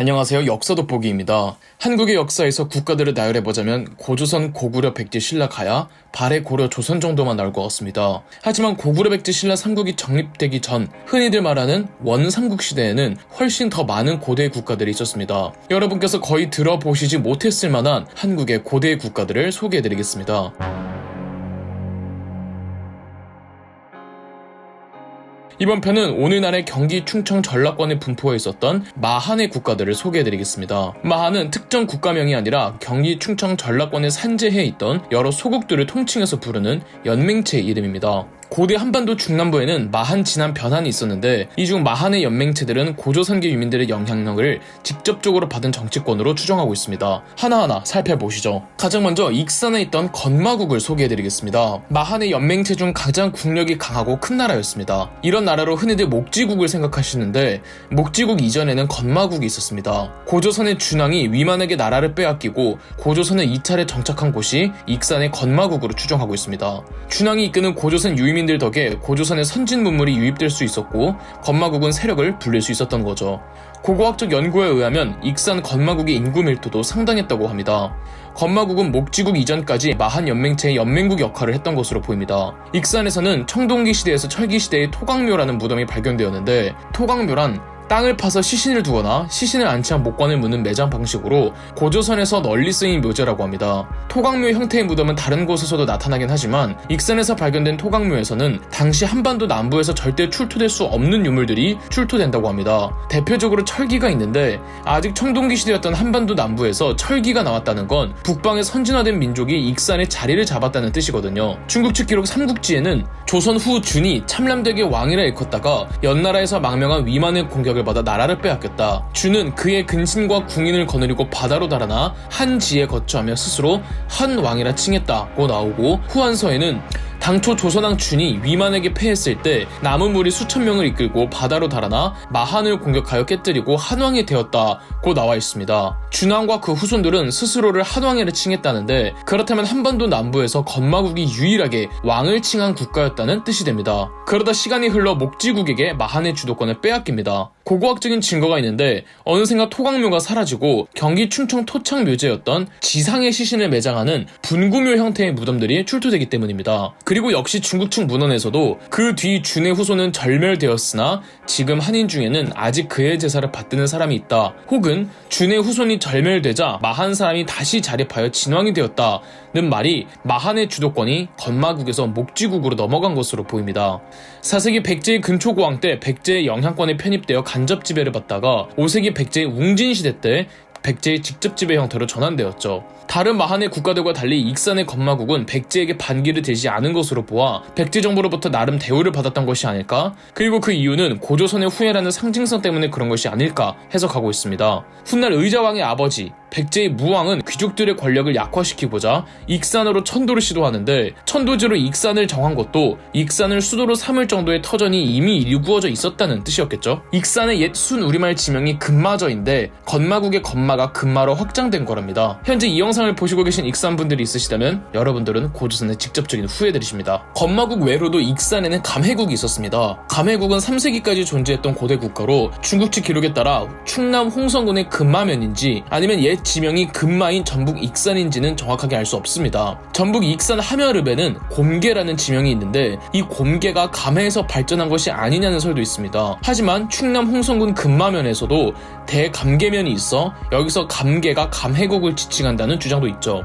안녕하세요. 역사 돋보기입니다. 한국의 역사에서 국가들을 나열해보자면 고조선, 고구려, 백제, 신라, 가야, 발해, 고려, 조선 정도만 나올 것 같습니다. 하지만 고구려, 백제, 신라 삼국이 정립되기 전 흔히들 말하는 원삼국 시대에는 훨씬 더 많은 고대 국가들이 있었습니다. 여러분께서 거의 들어보시지 못했을 만한 한국의 고대 국가들을 소개해드리겠습니다. 이번 편은 오늘날의 경기 충청 전라권에 분포해 있었던 마한의 국가들을 소개해드리겠습니다. 마한은 특정 국가명이 아니라 경기 충청 전라권에 산재해 있던 여러 소국들을 통칭해서 부르는 연맹체 이름입니다. 고대 한반도 중남부에는 마한 진한 변환이 있었는데 이 중 마한의 연맹체들은 고조선계 유민들의 영향력을 직접적으로 받은 정치권으로 추정하고 있습니다. 하나하나 살펴보시죠. 가장 먼저 익산에 있던 건마국을 소개해드리겠습니다. 마한의 연맹체 중 가장 국력이 강하고 큰 나라였습니다. 이런 나라로 흔히들 목지국을 생각하시는데 목지국 이전에는 건마국이 있었습니다. 고조선의 준왕이 위만에게 나라를 빼앗기고 고조선을 이차례 정착한 곳이 익산의 건마국으로 추정하고 있습니다. 준왕이 이끄는 고조선 유민 유민들 덕에 고조선의 선진 문물이 유입될 수 있었고 건마국은 세력을 불릴 수 있었던 거죠. 고고학적 연구에 의하면 익산 건마국의 인구 밀도도 상당했다고 합니다. 건마국은 목지국 이전까지 마한 연맹체의 연맹국 역할을 했던 것으로 보입니다. 익산에서는 청동기 시대에서 철기 시대의 토강묘라는 무덤이 발견되었는데 토강묘란 땅을 파서 시신을 두거나 시신을 안치한 목관을 묻는 매장 방식으로 고조선에서 널리 쓰인 묘제라고 합니다. 토강묘 형태의 무덤은 다른 곳에서도 나타나긴 하지만 익산에서 발견된 토강묘에서는 당시 한반도 남부에서 절대 출토될 수 없는 유물들이 출토된다고 합니다. 대표적으로 철기가 있는데 아직 청동기 시대였던 한반도 남부에서 철기가 나왔다는 건 북방의 선진화된 민족이 익산에 자리를 잡았다는 뜻이거든요. 중국 측 기록 삼국지에는 조선 후 준이 참람대계 왕이라 일컫다가 연나라에서 망명한 위만의 공격을 공격을 받아 나라를 빼앗겼다. 주는 그의 근신과 궁인을 거느리고 바다로 달아나 한지에 거처하며 스스로 한 왕이라 칭했다고 나오고 후한서에는 당초 조선왕 준이 위만에게 패했을 때 남은 무리 수천 명을 이끌고 바다로 달아나 마한을 공격하여 깨뜨리고 한왕이 되었다고 나와 있습니다. 준왕과 그 후손들은 스스로를 한왕이라 칭했다는데 그렇다면 한반도 남부에서 건마국이 유일하게 왕을 칭한 국가였다는 뜻이 됩니다. 그러다 시간이 흘러 목지국에게 마한의 주도권을 빼앗깁니다. 고고학적인 증거가 있는데 어느샌가 토강묘가 사라지고 경기 충청 토착 묘제였던 지상의 시신을 매장하는 분구묘 형태의 무덤들이 출토되기 때문입니다. 그리고 역시 중국 측 문헌에서도 그 뒤 준의 후손은 절멸되었으나 지금 한인 중에는 아직 그의 제사를 받드는 사람이 있다. 혹은 준의 후손이 절멸되자 마한 사람이 다시 자립하여 진왕이 되었다는 말이 마한의 주도권이 건마국에서 목지국으로 넘어간 것으로 보입니다. 4세기 백제의 근초고왕 때 백제의 영향권에 편입되어 간접 지배를 받다가 5세기 백제의 웅진 시대 때 백제의 직접 지배 형태로 전환되었죠. 다른 마한의 국가들과 달리 익산의 건마국은 백제에게 반기를 대지 않은 것으로 보아 백제 정부로부터 나름 대우를 받았던 것이 아닐까? 그리고 그 이유는 고조선의 후예라는 상징성 때문에 그런 것이 아닐까 해석하고 있습니다. 훗날 의자왕의 아버지 백제의 무왕은 귀족들의 권력을 약화시키고자 익산으로 천도를 시도하는데 천도지로 익산을 정한 것도 익산을 수도로 삼을 정도의 터전이 이미 일구어져 있었다는 뜻이었겠죠. 익산의 옛 순 우리말 지명이 금마저인데 건마국의 건마가 금마로 확장된 거랍니다. 현재 이 영상을 보시고 계신 익산 분들이 있으시다면 여러분들은 고조선의 직접적인 후예들이십니다. 건마국 외로도 익산에는 감해국이 있었습니다. 감해국은 3세기까지 존재했던 고대 국가로 중국 측 기록에 따라 충남 홍성군의 금마면인지 아니면 옛 지명이 금마인 전북 익산인지는 정확하게 알 수 없습니다. 전북 익산 하멸읍에는 곰계라는 지명이 있는데 이 곰계가 감해에서 발전한 것이 아니냐는 설도 있습니다. 하지만 충남 홍성군 금마면에서도 대감계면이 있어 여기서 감계가 감해국을 지칭한다는 주장도 있죠.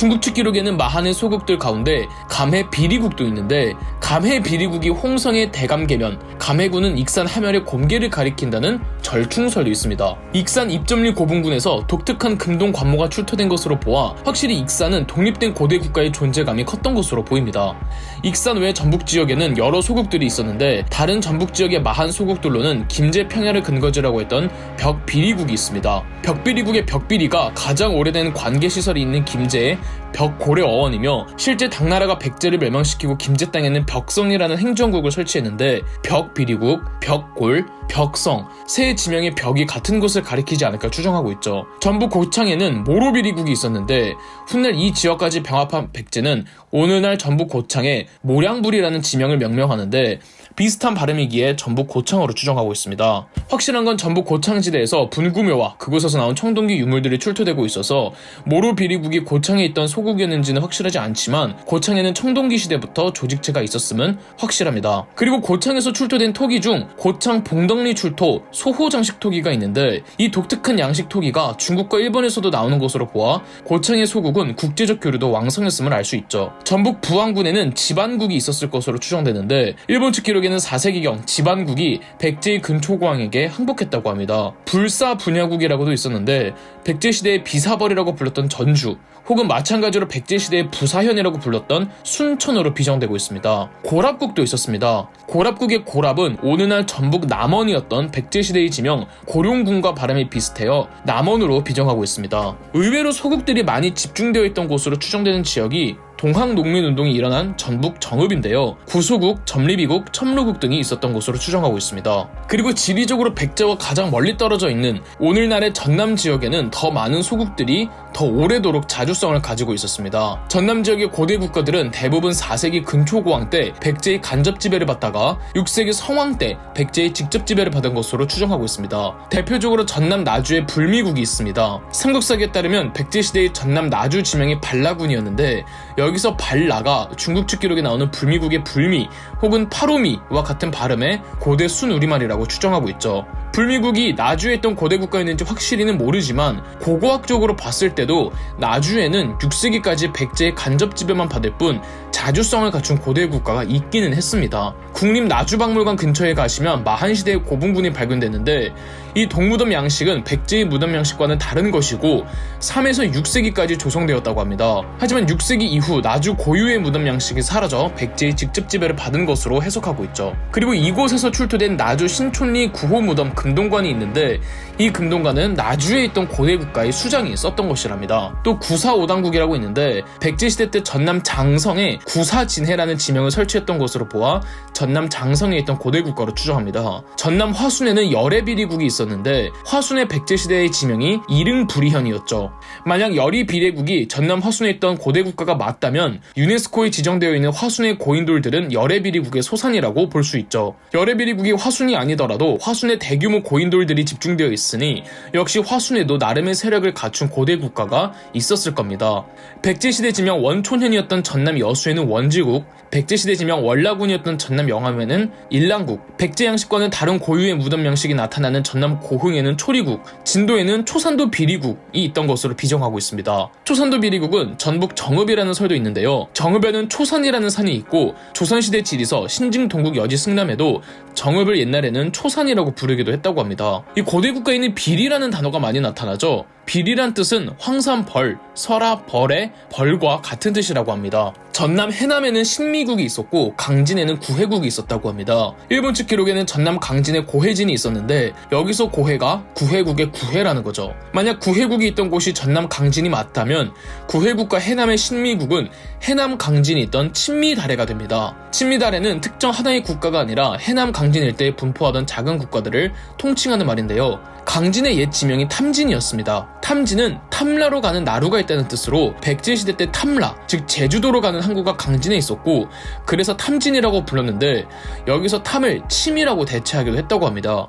중국 측 기록에는 마한의 소국들 가운데 감해 비리국도 있는데 감해 비리국이 홍성의 대감계면 감해군은 익산 하멸의 곰계를 가리킨다는 절충설도 있습니다. 익산 입점리 고분군에서 독특한 금동 관모가 출토된 것으로 보아 확실히 익산은 독립된 고대 국가의 존재감이 컸던 것으로 보입니다. 익산 외 전북 지역에는 여러 소국들이 있었는데 다른 전북 지역의 마한 소국들로는 김제 평야를 근거지라고 했던 벽비리국이 있습니다. 벽비리국의 벽비리가 가장 오래된 관계 시설이 있는 김제의 벽고려 어원이며 실제 당나라가 백제를 멸망시키고 김제 땅에는 벽성이라는 행정국을 설치했는데 벽비리국, 벽골, 벽성 세 지명의 벽이 같은 곳을 가리키지 않을까 추정하고 있죠. 전북 고창에는 모로비리국이 있었는데 훗날 이 지역까지 병합한 백제는 오늘날 전북 고창에 모량불이라는 지명을 명명하는데 비슷한 발음이기에 전북 고창으로 추정하고 있습니다. 확실한 건 전북 고창지대에서 분구묘와 그곳에서 나온 청동기 유물들이 출토되고 있어서 모로 비리국이 고창에 있던 소국이었는지는 확실하지 않지만 고창에는 청동기 시대부터 조직체가 있었음은 확실합니다. 그리고 고창에서 출토된 토기 중 고창 봉덕리 출토 소호 장식 토기가 있는데 이 독특한 양식 토기가 중국과 일본에서도 나오는 것으로 보아 고창의 소국은 국제적 교류도 왕성했음을 알 수 있죠. 전북 부안군에는 지반국이 있었을 것으로 추정되는데 일본 측 기록 에는 4세기경 지반국이 백제의 근초고왕에게 항복했다고 합니다. 불사 분야국이라고도 있었는데 백제 시대의 비사벌이라고 불렀던 전주 혹은 마찬가지로 백제 시대의 부사현이라고 불렀던 순천으로 비정되고 있습니다. 고랍국도 있었습니다. 고랍국의 고랍은 오늘날 전북 남원이었던 백제 시대의 지명 고룡군과 발음이 비슷해요. 남원으로 비정하고 있습니다. 의외로 소국들이 많이 집중되어 있던 곳으로 추정되는 지역이 동학농민운동이 일어난 전북 정읍인데요. 구소국, 점리비국, 첨루국 등이 있었던 곳으로 추정하고 있습니다. 그리고 지리적으로 백제와 가장 멀리 떨어져 있는 오늘날의 전남 지역에는 더 많은 소국들이 더 오래도록 자주성을 가지고 있었습니다. 전남 지역의 고대 국가들은 대부분 4세기 근초고왕 때 백제의 간접 지배를 받다가 6세기 성왕 때 백제의 직접 지배를 받은 것으로 추정하고 있습니다. 대표적으로 전남 나주에 불미국이 있습니다. 삼국사기에 따르면 백제 시대의 전남 나주 지명이 발라군이었는데 여기서 발라가 중국 측 기록에 나오는 불미국의 불미 혹은 파로미와 같은 발음의 고대 순우리말이라고 추정하고 있죠. 불미국이 나주에 있던 고대 국가였는지 확실히는 모르지만 고고학적으로 봤을 때도 나주에는 6세기까지 백제의 간접 지배만 받을 뿐 자주성을 갖춘 고대 국가가 있기는 했습니다. 국립 나주박물관 근처에 가시면 마한시대의 고분군이 발견되는데 이 동무덤 양식은 백제의 무덤 양식과는 다른 것이고 3에서 6세기까지 조성되었다고 합니다. 하지만 6세기 이후 나주 고유의 무덤 양식이 사라져 백제의 직접 지배를 받은 것으로 해석하고 있죠. 그리고 이곳에서 출토된 나주 신촌리 구호 무덤 금동관이 있는데 이 금동관은 나주에 있던 고대 국가의 수장이 썼던 것이랍니다. 또 구사오당국이라고 있는데 백제시대 때 전남 장성에 구사진해라는 지명을 설치했던 것으로 보아 전남 장성에 있던 고대 국가로 추정합니다. 전남 화순에는 열애비리국이 있었는데 화순의 백제시대의 지명이 이릉부리현이었죠. 만약 열애비리국이 전남 화순에 있던 고대 국가가 맞다면 유네스코에 지정되어 있는 화순의 고인돌들은 열애비리국의 소산이라고 볼 수 있죠. 열애비리국이 화순이 아니더라도 화순의 대규모 고인돌들이 집중되어 있으니 역시 화순에도 나름의 세력을 갖춘 고대 국가가 있었을 겁니다. 백제시대 지명 원촌현이었던 전남 여수 에는 원지국, 백제시대 지명 월라군이었던 전남 영암에는 일랑국, 백제 양식과는 다른 고유의 무덤 양식이 나타나는 전남 고흥에는 초리국, 진도에는 초산도 비리국이 있던 것으로 비정하고 있습니다. 초산도 비리국은 전북 정읍이라는 설도 있는데요. 정읍에는 초산이라는 산이 있고 조선시대 지리서 신증 동국 여지 승남에도 정읍을 옛날에는 초산이라고 부르기도 했다고 합니다. 이 고대 국가에는 비리라는 단어가 많이 나타나죠. 비리란 뜻은 황산벌, 설화, 벌의 벌과 같은 뜻이라고 합니다. 전남 해남에는 신미국이 있었고 강진에는 구해국이 있었다고 합니다. 일본 측 기록에는 전남 강진에 고해진이 있었는데 여기서 고해가 구해국의 구해라는 거죠. 만약 구해국이 있던 곳이 전남 강진이 맞다면 구해국과 해남의 신미국은 해남 강진이 있던 친미 다래가 됩니다. 친미 다래는 특정 하나의 국가가 아니라 해남 강진 일대에 분포하던 작은 국가들을 통칭하는 말인데요. 강진의 옛 지명이 탐진이었습니다. 탐진은 탐라로 가는 나루가 있다는 뜻으로 백제 시대 때 탐라, 즉 제주도로 가는 항구가 강진에 있었고 그래서 탐진이라고 불렀는데 여기서 탐을 침이라고 대체하기도 했다고 합니다.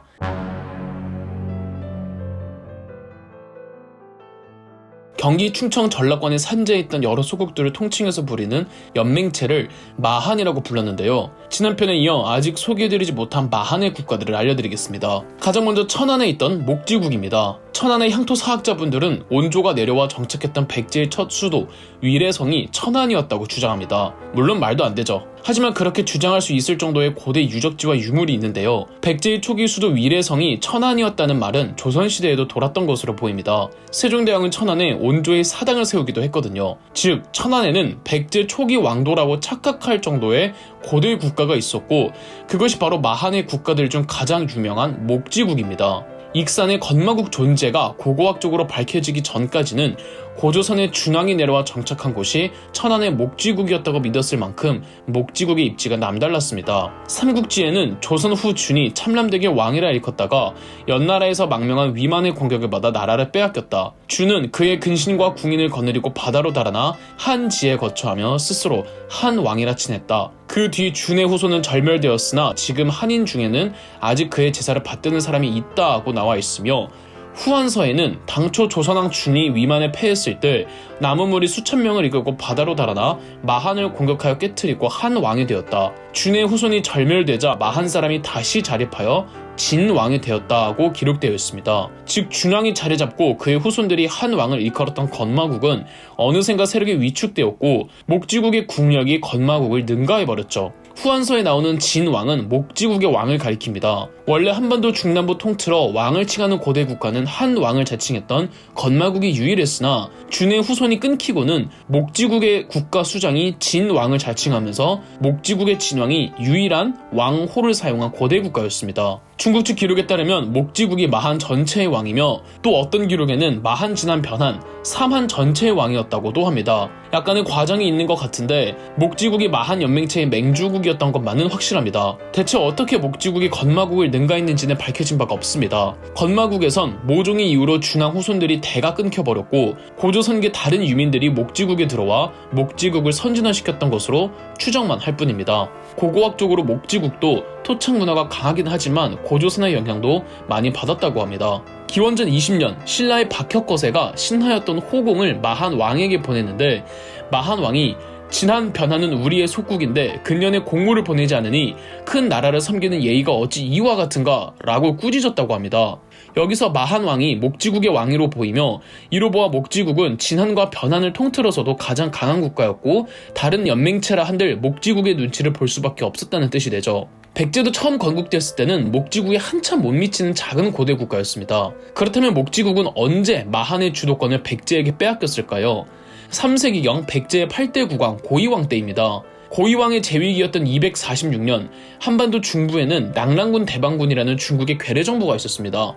경기 충청 전라권에 산재해 있던 여러 소국들을 통칭해서 부리는 연맹체를 마한이라고 불렀는데요. 지난 편에 이어 아직 소개해드리지 못한 마한의 국가들을 알려드리겠습니다. 가장 먼저 천안에 있던 목지국입니다. 천안의 향토 사학자분들은 온조가 내려와 정착했던 백제의 첫 수도 위례성이 천안이었다고 주장합니다. 물론 말도 안 되죠. 하지만 그렇게 주장할 수 있을 정도의 고대 유적지와 유물이 있는데요. 백제의 초기 수도 위례성이 천안이었다는 말은 조선시대에도 돌았던 것으로 보입니다. 세종대왕은 천안에 온조의 사당을 세우기도 했거든요. 즉, 천안에는 백제 초기 왕도라고 착각할 정도의 고대 국가 가 있었고, 그것이 바로 마한의 국가들 중 가장 유명한 목지국입니다. 익산의 건마국 존재가 고고학적으로 밝혀지기 전까지는 고조선의 준왕이 내려와 정착한 곳이 천안의 목지국이었다고 믿었을 만큼 목지국의 입지가 남달랐습니다. 삼국지에는 조선 후 준이 참람대의 왕이라 일컫다가 연나라에서 망명한 위만의 공격을 받아 나라를 빼앗겼다. 준은 그의 근신과 궁인을 거느리고 바다로 달아나 한지에 거처하며 스스로 한 왕이라 칭했다. 그 뒤 준의 후손은 절멸되었으나 지금 한인 중에는 아직 그의 제사를 받드는 사람이 있다고 나와 있으며 후한서에는 당초 조선왕 준이 위만에 패했을 때 남은 무리 수천 명을 이끌고 바다로 달아나 마한을 공격하여 깨뜨리고 한 왕이 되었다. 준의 후손이 절멸되자 마한 사람이 다시 자립하여 진 왕이 되었다고 기록되어 있습니다. 즉 준왕이 자리 잡고 그의 후손들이 한 왕을 일컬었던 건마국은 어느샌가 세력이 위축되었고 목지국의 국력이 건마국을 능가해 버렸죠. 후한서에 나오는 진 왕은 목지국의 왕을 가리킵니다. 원래 한반도 중남부 통틀어 왕을 칭하는 고대 국가는 한 왕을 자칭했던 건마국이 유일했으나 준의 후손이 끊기고는 목지국의 국가 수장이 진왕을 자칭하면서 목지국의 진왕이 유일한 왕호를 사용한 고대 국가였습니다. 중국 측 기록에 따르면 목지국이 마한 전체의 왕이며 또 어떤 기록에는 마한 진한 변한 삼한 전체의 왕이었다고도 합니다. 약간의 과장이 있는 것 같은데 목지국이 마한 연맹체의 맹주국이었던 것만은 확실합니다. 대체 어떻게 목지국이 건마국을 능 가했는지는 밝혀진 바가 없습니다. 건마국에선 모종의 이유로 준왕 후손들이 대가 끊겨버렸고 고조선계 다른 유민들이 목지국에 들어와 목지국을 선진화시켰던 것으로 추정만 할 뿐입니다. 고고학적으로 목지국도 토착 문화가 강하긴 하지만 고조선의 영향도 많이 받았다고 합니다. 기원전 20년 신라의 박혁거세가 신하였던 호공을 마한 왕에게 보냈는데 마한 왕이 진한 변화는 우리의 속국인데 근년에 공무를 보내지 않으니 큰 나라를 섬기는 예의가 어찌 이와 같은가 라고 꾸짖었다고 합니다. 여기서 마한 왕이 목지국의 왕위로 보이며 이로 보아 목지국은 진한과 변한을 통틀어서도 가장 강한 국가였고 다른 연맹체라 한들 목지국의 눈치를 볼 수밖에 없었다는 뜻이 되죠. 백제도 처음 건국됐을 때는 목지국에 한참 못 미치는 작은 고대 국가였습니다. 그렇다면 목지국은 언제 마한의 주도권을 백제에게 빼앗겼을까요? 3세기경 백제의 8대 국왕 고이왕 때입니다. 고이왕의 재위기였던 246년 한반도 중부에는 낙랑군 대방군이라는 중국의 괴뢰 정부가 있었습니다.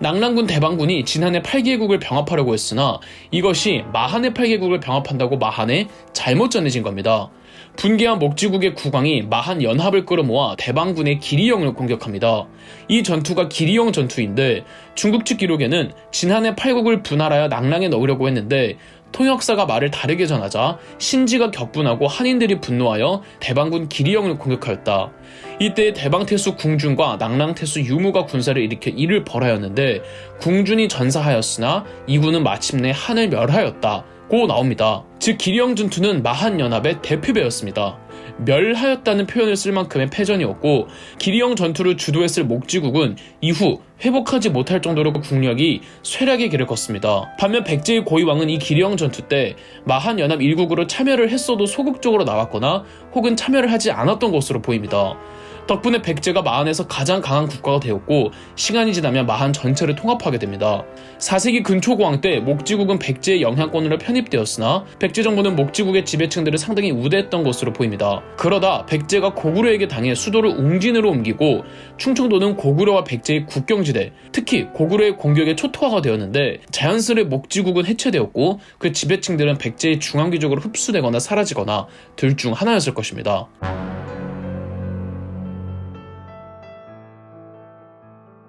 낙랑군 대방군이 진한의 8개국을 병합하려고 했으나 이것이 마한의 8개국을 병합한다고 마한에 잘못 전해진 겁니다. 분개한 목지국의 국왕이 마한 연합을 끌어모아 대방군의 기리영을 공격합니다. 이 전투가 기리영 전투인데 중국 측 기록에는 진한의 8국을 분할하여 낙랑에 넣으려고 했는데 통역사가 말을 다르게 전하자 신지가 격분하고 한인들이 분노하여 대방군 기리영을 공격하였다. 이때 대방태수 궁준과 낙랑태수 유무가 군사를 일으켜 이를 벌하였는데 궁준이 전사하였으나 이군은 마침내 한을 멸하였다. 고 나옵니다. 즉 기리영 전투는 마한 연합의 대표배였습니다. 멸하였다는 표현을 쓸 만큼의 패전이었고 기리영 전투를 주도했을 목지국은 이후 회복하지 못할 정도로 국력이 쇠락의 길을 걷습니다. 반면 백제의 고위왕은 이 기리영 전투 때 마한 연합 일국으로 참여를 했어도 소극적으로 나왔거나 혹은 참여를 하지 않았던 것으로 보입니다. 덕분에 백제가 마한에서 가장 강한 국가가 되었고 시간이 지나면 마한 전체를 통합하게 됩니다. 4세기 근초고왕 때 목지국은 백제의 영향권으로 편입되었으나 백제 정부는 목지국의 지배층들을 상당히 우대했던 것으로 보입니다. 그러다 백제가 고구려에게 당해 수도를 웅진으로 옮기고 충청도는 고구려와 백제의 국경지대, 특히 고구려의 공격에 초토화가 되었는데 자연스레 목지국은 해체되었고 그 지배층들은 백제의 중앙귀족으로 흡수되거나 사라지거나 둘 중 하나였을 것입니다.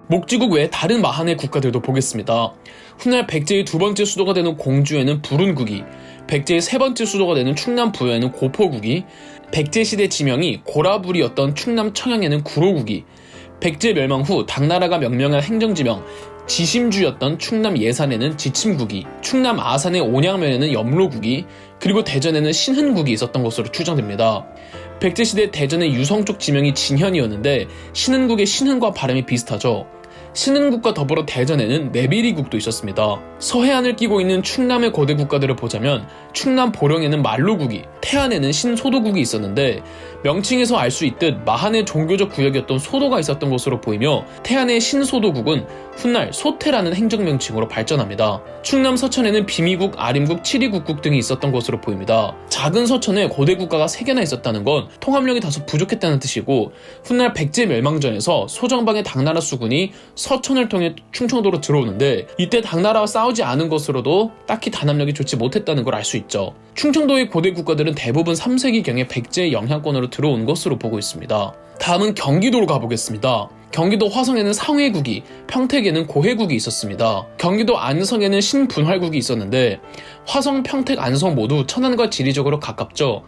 목지국 외에 다른 마한의 국가들도 보겠습니다. 훗날 백제의 두 번째 수도가 되는 공주에는 부른국이, 백제의 세 번째 수도가 되는 충남 부여에는 고포국이, 백제 시대 지명이 고라불이었던 충남 청양에는 구로국이, 백제 멸망 후 당나라가 명명한 행정지명 지심주였던 충남 예산에는 지침국이, 충남 아산의 온양면에는 염로국이, 그리고 대전에는 신흔국이 있었던 것으로 추정됩니다. 백제시대 대전의 유성 쪽 지명이 진현이었는데 신흥국의 신흥과 발음이 비슷하죠. 신흥국과 더불어 대전에는 내비리국도 있었습니다. 서해안을 끼고 있는 충남의 거대 국가들을 보자면 충남 보령에는 말로국이, 태안에는 신소도국이 있었는데 명칭에서 알 수 있듯 마한의 종교적 구역이었던 소도가 있었던 것으로 보이며 태안의 신소도국은 훗날 소태라는 행정명칭으로 발전합니다. 충남 서천에는 비미국, 아림국, 칠리국국 등이 있었던 것으로 보입니다. 작은 서천에 고대 국가가 3개나 있었다는 건 통합력이 다소 부족했다는 뜻이고 훗날 백제 멸망전에서 소정방의 당나라 수군이 서천을 통해 충청도로 들어오는데 이때 당나라와 싸우지 않은 것으로도 딱히 단합력이 좋지 못했다는 걸 알 수 있죠. 충청도의 고대 국가들은 대부분 3세기경에 백제의 영향권으로 들어온 것으로 보고 있습니다. 다음은 경기도로 가보겠습니다. 경기도 화성에는 상회국이, 평택에는 고해국이 있었습니다. 경기도 안성에는 신분활국이 있었는데 화성, 평택, 안성 모두 천안과 지리적으로 가깝죠.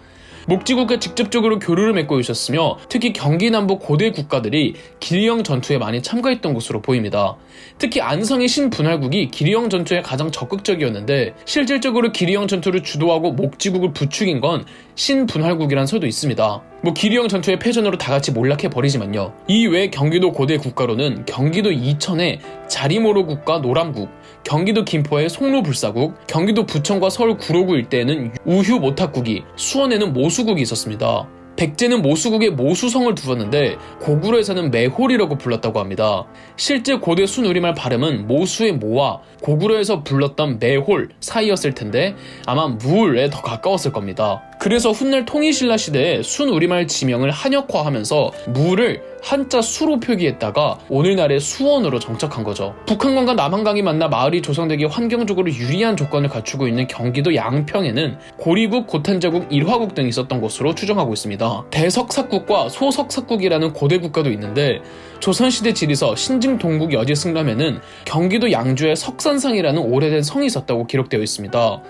목지국과 직접적으로 교류를 맺고 있었으며 특히 경기 남부 고대 국가들이 기리형 전투에 많이 참가했던 것으로 보입니다. 특히 안성의 신분할국이 기리형 전투에 가장 적극적이었는데 실질적으로 기리형 전투를 주도하고 목지국을 부추긴 건 신분할국이란 설도 있습니다. 뭐 기리형 전투의 패전으로 다 같이 몰락해 버리지만요. 이외 경기도 고대 국가로는 경기도 이천의 자리모로 국과 노람국, 경기도 김포의 송로불사국, 경기도 부천과 서울 구로구 일대에는 우휴 모탁국이, 수원에는 모수 국이 있었습니다. 백제는 모수국에 모수성을 두었는데 고구려에서는 매홀이라고 불렀다고 합니다. 실제 고대 순우리말 발음은 모수의 모와 고구려에서 불렀던 매홀 사이였을 텐데 아마 무울에 더 가까웠을 겁니다. 그래서 훗날 통일신라 시대에 순우리말 지명을 한역화하면서 무를 한자 수로 표기했다가 오늘날의 수원으로 정착한 거죠. 북한강과 남한강이 만나 마을이 조성되기 환경적으로 유리한 조건을 갖추고 있는 경기도 양평에는 고리국, 고탄자국, 일화국 등이 있었던 것으로 추정하고 있습니다. 대석사국과 소석사국이라는 고대 국가도 있는데 조선시대 지리서 신증 동국 여지 승람에는 경기도 양주에 석산상이라는 오래된 성이 있었다고 기록되어 있습니다.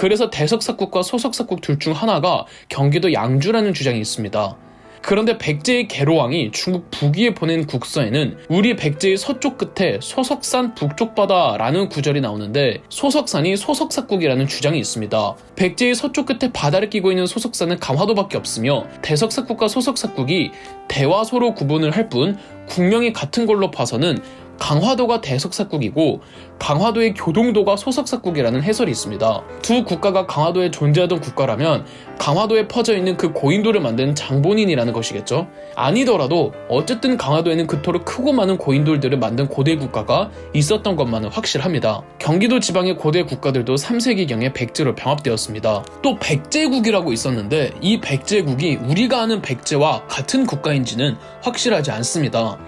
그래서 대석사국과 소석사국 둘 중 하나가 경기도 양주라는 주장이 있습니다. 그런데 백제의 계로왕이 중국 북위에 보낸 국서에는 우리 백제의 서쪽 끝에 소석산 북쪽 바다라는 구절이 나오는데 소석산이 소석사국이라는 주장이 있습니다. 백제의 서쪽 끝에 바다를 끼고 있는 소석산은 강화도밖에 없으며 대석사국과 소석사국이 대화소로 구분을 할 뿐 국명이 같은 걸로 봐서는 강화도가 대석사국이고 강화도의 교동도가 소석사국이라는 해설이 있습니다. 두 국가가 강화도에 존재하던 국가라면 강화도에 퍼져 있는 그 고인돌을 만든 장본인이라는 것이겠죠. 아니더라도 어쨌든 강화도에는 그토록 크고 많은 고인돌들을 만든 고대 국가가 있었던 것만은 확실합니다. 경기도 지방의 고대 국가들도 3세기경에 백제로 병합되었습니다. 또 백제국이라고 있었는데 이 백제국이 우리가 아는 백제와 같은 국가인지는 확실하지 않습니다.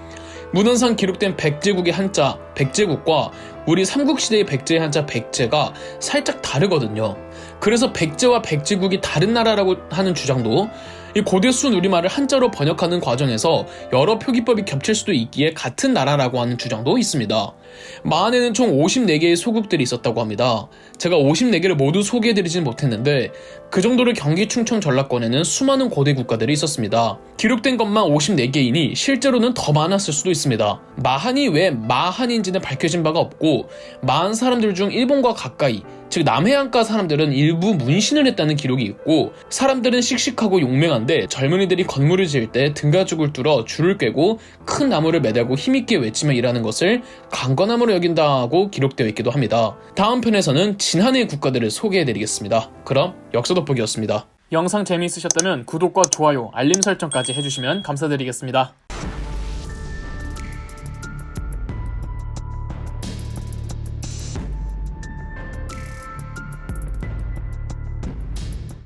문헌상 기록된 백제국의 한자 백제국과 우리 삼국시대의 백제의 한자 백제가 살짝 다르거든요. 그래서 백제와 백제국이 다른 나라라고 하는 주장도 이 고대 순 우리말을 한자로 번역하는 과정에서 여러 표기법이 겹칠 수도 있기에 같은 나라라고 하는 주장도 있습니다. 마한에는 총 54개의 소국들이 있었다고 합니다. 제가 54개를 모두 소개해드리진 못했는데 그 정도로 경기 충청 전라권에는 수많은 고대 국가들이 있었습니다. 기록된 것만 54개이니 실제로는 더 많았을 수도 있습니다. 마한이 왜 마한인지는 밝혀진 바가 없고 마한 사람들 중 일본과 가까이 즉 남해안가 사람들은 일부 문신을 했다는 기록이 있고 사람들은 씩씩하고 용맹한데 젊은이들이 건물을 지을 때 등가죽을 뚫어 줄을 꿰고 큰 나무를 매달고 힘있게 외치며 일하는 것을 강건함으로 여긴다고 기록되어 있기도 합니다. 다음 편에서는 진한의 국가들을 소개해드리겠습니다. 그럼 역사 돋보기였습니다. 영상 재미있으셨다면 구독과 좋아요, 알림 설정까지 해주시면 감사드리겠습니다.